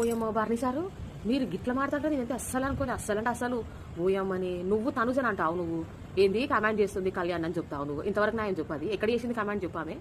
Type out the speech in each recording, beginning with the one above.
ఓయమ్మ బార్ని సారు మీరు గిట్ల మాట్లాడితే నేనైతే అస్సలు అనుకోలే అస్సలు అంటే అసలు ఓయమ్మని నువ్వు తనుజని అంటావు నువ్వు. ఏంది? కమాండ్ చేస్తుంది కళ్యాణ్ అని చెప్తావు నువ్వు. ఇంతవరకు నా ఏం చెప్పాది ఎక్కడ చేసింది కమాండ్ చెప్పామే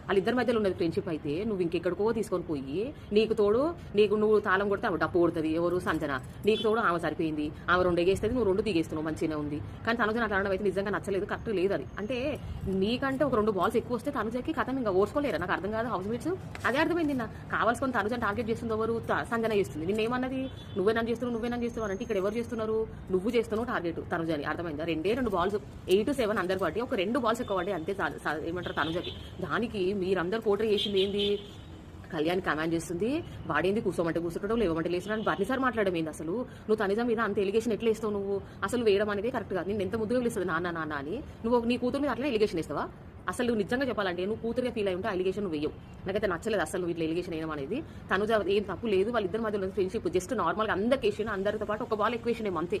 వాళ్ళిద్దరి మధ్యలో ఉన్నది ఫ్రెండ్షిప్ అయితే నువ్వు ఇంకెక్కడికో తీసుకొని పోయి నీకు తోడు నీకు నువ్వు తాళం కొడితే ఆమె డప్పు కొడుతుంది. ఎవరు? సంజన. నీకు తోడు ఆమె సరిపోయింది. ఆమె రెండు ఎగేస్తుంది నువ్వు రెండు దిగేస్తున్నావు. మంచిగానే ఉంది. కానీ తనుజ అట్లా అనడం అయితే నిజంగా నచ్చలేదు. కరెక్ట్ లేదు అది. అంటే నీకంటే ఒక రెండు బాల్స్ ఎక్కువ వస్తే తనుజకి కథం ఇంకా ఓర్చుకోలేరు? నాకు అర్థం కాదు హౌస్ మేట్స్ అదే అర్థమైంది నా కావాల్సుకొని తనుజని టార్గెట్ చేస్తుంది ఎవరు? త- సంజన చేస్తుంది. నిన్నేమన్నది నువ్వే నన్ను చేస్తున్నావు నువ్వే నన్ను చేస్తున్నావు అంటే ఇక్కడ ఎవరు చేస్తున్నారు? నువ్వు చేస్తున్నావు టార్గెట్ తనుజని. అర్థమైందా? రెండే రెండు బాల్స్. ఎయిట్ సెవెన్ అందరు పాటి ఒక రెండు బాల్స్ ఎక్కువ పడ్డాయి. అంతే ఏమంటారు తనుజకి. దానికి మీరందరూ పోటీ చేసింది ఏంది? కళ్యాణ్ కమాండ్ చేస్తుంది. వాడేంది కూర్చోమంటే కూర్చుంటాడు లేవమంటే లేచిన అని సార్ మాట్లాడడం ఏంది అసలు? నువ్వు తనిజం మీద అంత ఎలిగేషన్ ఎట్లా ఇస్తావు నువ్వు? అసలు వేయడం అనేది కరెక్ట్ కాదు. నేను ఎంత ముద్దుగా పిలుస్తుంది? నాన్న నాన్న అని. నువ్వు నీ కూతురు మీద అట్లా ఎలిగేషన్ ఇస్తావా అసలు నువ్వు నిజంగా చెప్పాలంటే నువ్వు కూతురుగా ఫీల్ అయి ఉంటే ఎలిగేషన్ వేయవు. నాకైతే నచ్చలేదు అసలు నువ్వు ఇట్లా ఎలిగేషన్ వేయడం అనేది. తనుజ ఏం తప్పు లేదు. వాళ్ళిద్దరి మధ్యలో ఫ్రెండ్షిప్ జస్ట్ నార్మల్గా అందరికి వేసిన అందరితో పాటు ఒక బాల్ ఎక్వేషన్ ఏమంతే అంతే.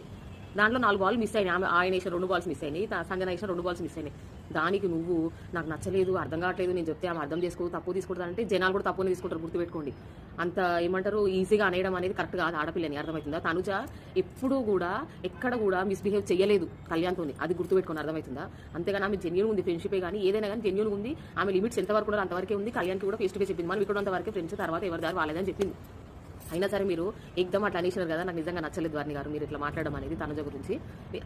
దాంట్లో నాలుగు బాల్ మిస్ అయినాయి. ఆమె ఆయన వేసిన రెండు బాల్స్ మిస్ అయినాయి. త- సంజన వేసిన రెండు బాల్స్ మిస్ అయినాయి. దానికి నువ్వు నాకు నచ్చలేదు అర్థం కావట్లేదు నేను చెప్తే ఆమె అర్థం చేసుకో తప్పు తీసుకుంటానంటే జనాలు కూడా తప్పుని తీసుకుంటారు గుర్తుపెట్టుకోండి. అంత ఏమంటారు ఈజీగా అనేయడం అనేది కరెక్ట్ కాదు ఆడపిల్లని అర్థమవుతుందా? తనుజ ఎప్పుడూ కూడా ఎక్కడ కూడా మిస్బిహేవ్ చేయలేదు కళ్యాణ్తో అది గుర్తుపెట్టుకుని అర్థమవుతుందా? అంతేగాని ఆమె జెన్యున్ ఉంది ఫ్రెండ్షిపే కానీ ఏదైనా కానీ జెన్యున్ ఉంది. ఆమె లిమిట్స్ ఎంతవరకు కూడా అంతవరకే ఉంది. కళ్యాణ్కి కూడా ఫేస్ టు ఫేస్ చెప్పింది. మనం ఇక్కడ అంతవరకే ఫ్రెండ్స్ తర్వాత ఎవరి దారి వాళ్ళదని చెప్పింది. అయినా సరే మీరు ఎగ్దమ్ అట్లా అనేసినారు కదా నాకు నిజంగా నచ్చలేదు వారిని గారు మీరు ఇట్లా మాట్లాడడం అనేది తనజ గురించి.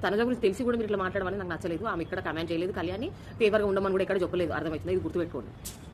తనజ గురించి తెలిసి కూడా మీరు ఇట్లా మాట్లాడడం అనేది నాకు నచ్చలేదు. ఆమె ఇక్కడ కమెంట్ చేయలేదు. కళ్యాణి ఫేవర్గా ఉండమని కూడా ఎక్కడ చెప్పలేదు. అర్థమవుతుంది. ఇది గుర్తుపెట్టుకోండి.